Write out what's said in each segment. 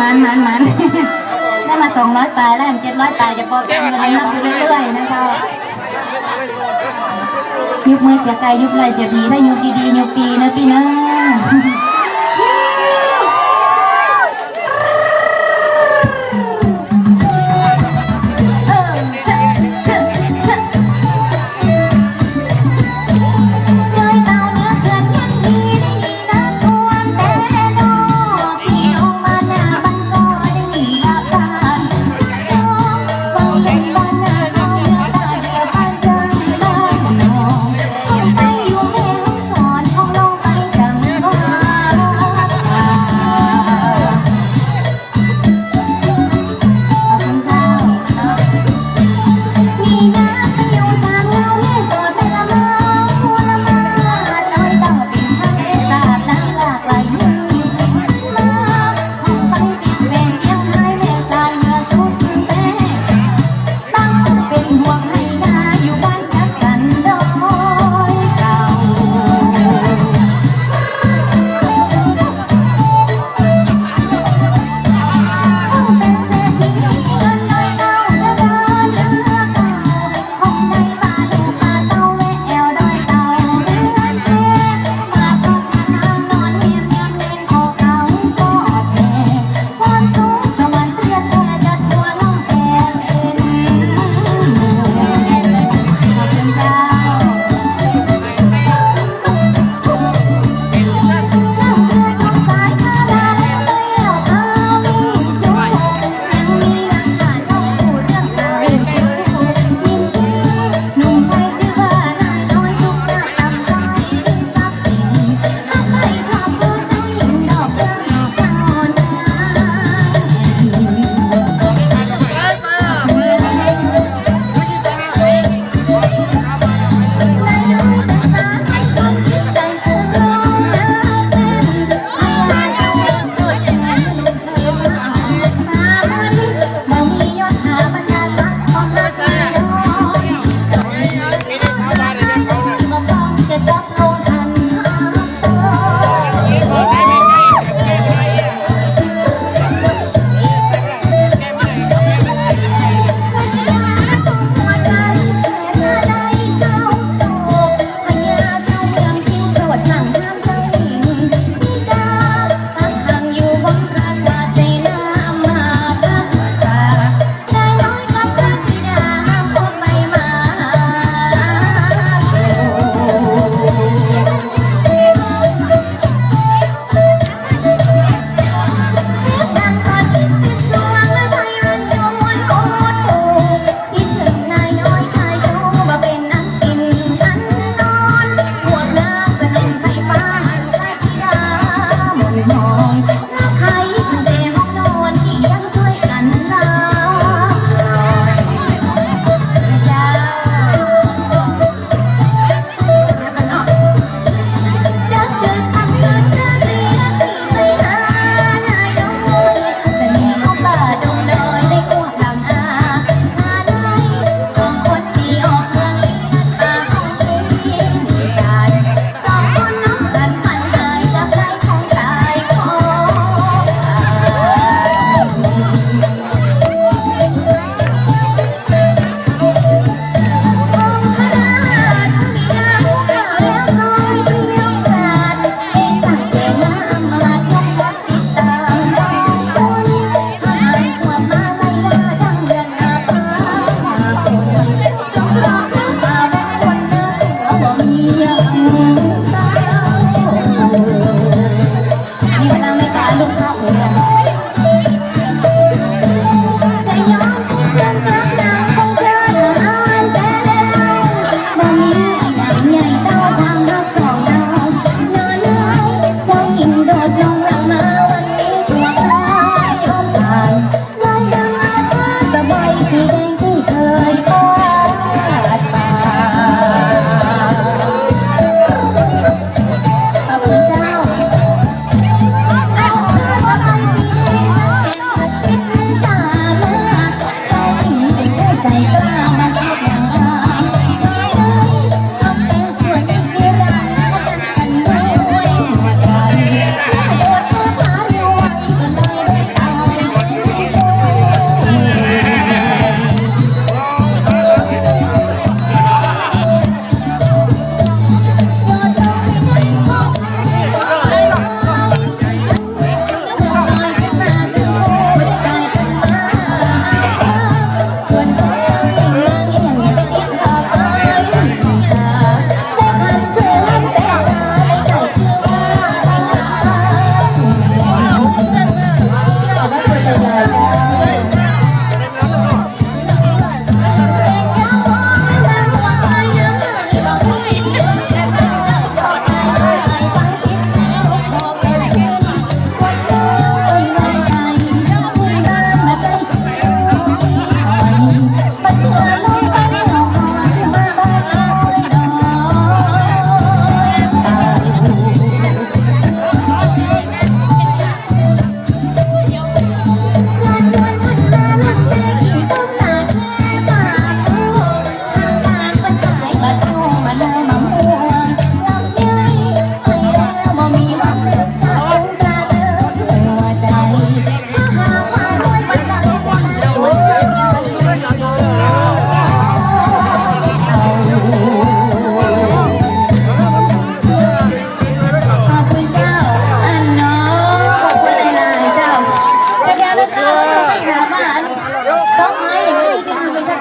มันมันมันได้มาสองร้อยปลายแล้วเจ็ดร้อยปลายจะพอแก้เงินนับอยู่เรื่อยๆนะคะยุบมือเสียกายยุบไหลเสียผีถ้ายุบดีๆยุบดีนะพี่นะ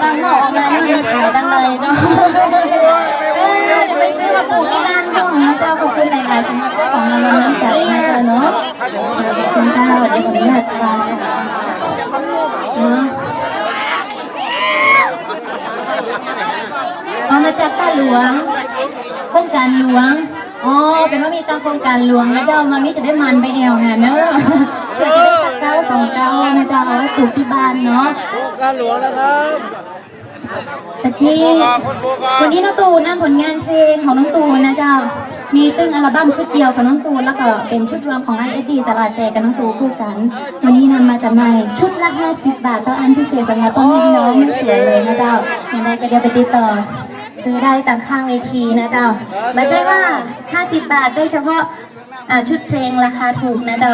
บางหมอกมานี่มันขายดังเลยเนาะเดี๋ยวไปซื้อมาปลูกที่บ้านของเจ้าขอบคุณหลายๆสำหรับเจ้าของรางวัลน้ำใจนะเจ้าเนาะขอบคุณเจ้าเดี๋ยวผมจะลาเนาะเอามาจากตาหลวงโครงการหลวงอ๋อเป็นว่ามีตางโครงการหลวงแล้วเจ้ามานี่จะได้มันไปแอวแห่เนาะ เพื่อจะได้สักเก้าสองเก้านะเจ้าเอาไว้ปลูกที่บ้านเนาะโครงการหลวงนะครับตะกี้วันนี้น้องตูนนำผลงานเพลงของน้องตูนนะเจ้า มีตึ้งอัลบั้มชุดเดียวของน้องตูนแล้วก็เป็นชุดรวมของไอเอสดีตลาดแต่กับน้องตูนคู่กัน วันนี้นำมาจำหน่ายชุดละ 50 บาทต่ออันพิเศษสำหรับต้นพี่น้องไม่สวยเลยนะเจ้าอย่างไรก็เดี๋ยวไปติดต่อซื้อได้ตามข้างเวทีนะเจ้าไม่ใช่ว่า 50 บาทได้เฉพาะชุดเพลงราคาถูกนะเจ้า